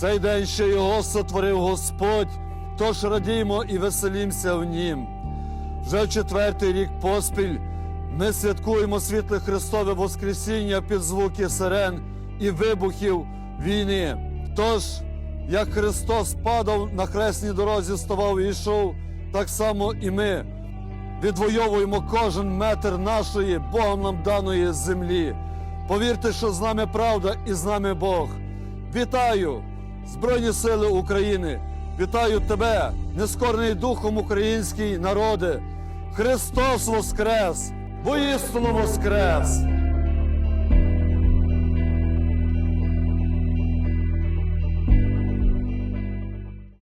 Цей день ще його сотворив Господь, тож радіймо і веселімся в нім. Вже четвертий рік поспіль ми святкуємо світле Христове Воскресіння під звуки сирен і вибухів війни. Тож, як Христос падав на хресній дорозі, ставав і йшов, так само і ми відвоюємо кожен метр нашої Богом нам даної землі. Повірте, що з нами правда і з нами Бог. Вітаю, Збройні Сили України! Вітаю тебе, нескорний духом український народи! Христос Воскрес! Воістину Воскрес!